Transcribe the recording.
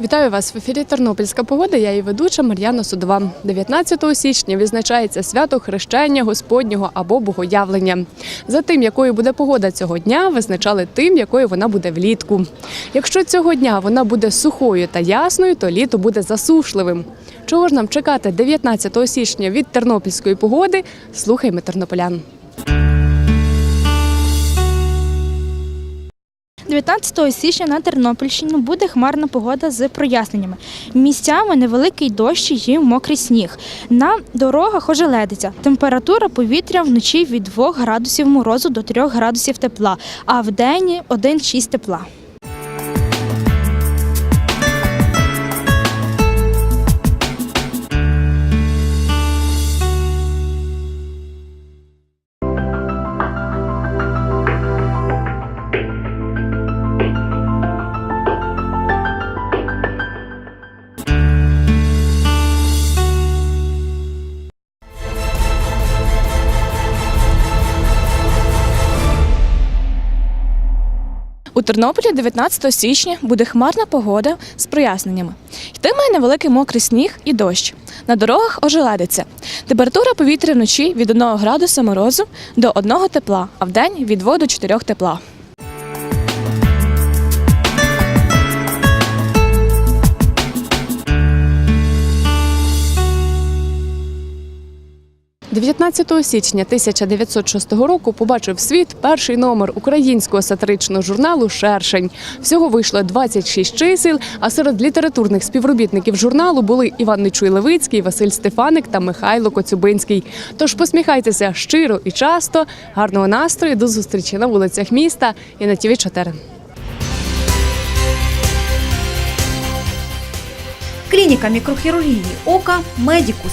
Вітаю вас в ефірі Тернопільська погода. Я її ведуча Мар'яна Судова. 19 січня відзначається свято хрещення Господнього або Богоявлення. За тим, якою буде погода цього дня, визначали тим, якою вона буде влітку. Якщо цього дня вона буде сухою та ясною, то літо буде засушливим. Чого ж нам чекати 19 січня від тернопільської погоди? Слухаймо тернополян. 19 січня на Тернопільщині буде хмарна погода з проясненнями. Місцями невеликий дощ і мокрий сніг. На дорогах ожеледиться. Температура повітря вночі від 2 градусів морозу до 3 градусів тепла, а в день 1-6 тепла. У Тернополі 19 січня буде хмарна погода з проясненнями. Йтиме невеликий мокрий сніг і дощ. На дорогах ожеледиться. Температура повітря вночі від 1 градуса морозу до 1 тепла, а вдень від 2 до 4 тепла. – 19 січня 1906 року побачив світ перший номер українського сатиричного журналу Шершень. Всього вийшло 26 чисел, а серед літературних співробітників журналу були Іван Нечуй Левицький, Василь Стефаник та Михайло Коцюбинський. Тож посміхайтеся щиро і часто, гарного настрою, до зустрічі на вулицях міста і на ТВ 4 Клініка мікрохірургії ока Медікус.